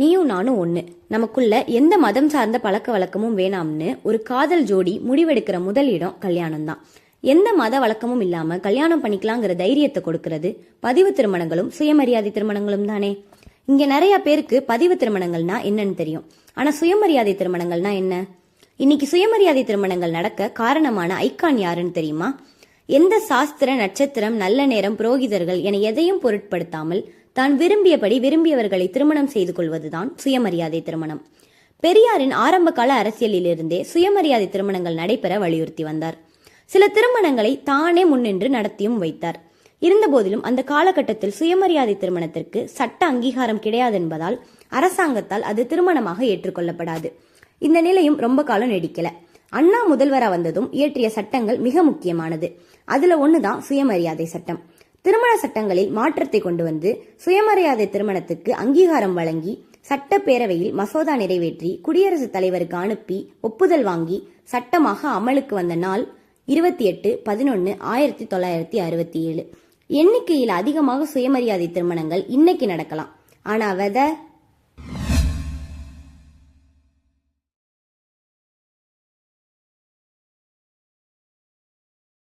நீயும் நானும் ஒன்று நமக்குள்ள எந்த மதம் சார்ந்த பழக்க வழக்கமும் வேணாம்னு ஒரு காதல் ஜோடி முடிவெடுக்கிற முதல் இடம் கல்யாணம் தான் எந்த மத வழக்கமும் இல்லாமல் கல்யாணம் பண்ணிக்கலாங்கிற தைரியத்தை கொடுக்கறது பதிவு திருமணங்களும் சுயமரியாதை திருமணங்களும் தானே. இங்கே நிறைய பேருக்கு பதிவு திருமணங்கள்னா என்னன்னு தெரியும். ஆனால் சுயமரியாதை திருமணங்கள்னா என்ன? இன்னைக்கு சுயமரியாதை திருமணங்கள் நடக்க காரணமான ஐக்கான் யாருன்னு தெரியுமா? எந்த சாஸ்திர நட்சத்திரம் நல்ல நேரம் புரோகிதர்கள் என எதையும் பொருட்படுத்தாமல் தான் விரும்பியபடி விரும்பியவர்களை திருமணம் செய்து கொள்வதுதான் சுயமரியாதை திருமணம். பெரியாரின் ஆரம்பகால அரசியலிலிருந்தே சுயமரியாதை திருமணங்கள் நடைபெற வலியுறுத்தி வந்தார். சில திருமணங்களை தானே முன்னின்று நடத்தியும் வைத்தார். இருந்தபோதிலும் அந்த காலகட்டத்தில் சுயமரியாதை திருமணத்திற்கு சட்ட அங்கீகாரம் கிடையாது என்பதால் அரசாங்கத்தால் அது திருமணமாக ஏற்றுக்கொள்ளப்படாது. இந்த நிலையும் ரொம்ப காலம் நீடிக்கல. அண்ணா முதல்வரா வந்ததும் இயற்றிய சட்டங்கள் மிக முக்கியமானது. அதுல ஒண்ணுதான் சுயமரியாதை சட்டம். திருமண சட்டங்களில் மாற்றத்தை கொண்டு வந்து சுயமரியாதை திருமணத்துக்கு அங்கீகாரம் வழங்கி சட்டப்பேரவையில் மசோதா நிறைவேற்றி குடியரசுத் தலைவருக்கு அனுப்பி ஒப்புதல் வாங்கி சட்டமாக அமலுக்கு வந்த நாள் இருபத்தி எட்டு பதினொன்று ஆயிரத்தி தொள்ளாயிரத்தி அறுபத்தி ஏழு. எண்ணிக்கையில் அதிகமாக சுயமரியாதை திருமணங்கள் இன்னைக்கு நடக்கலாம். ஆனா விதை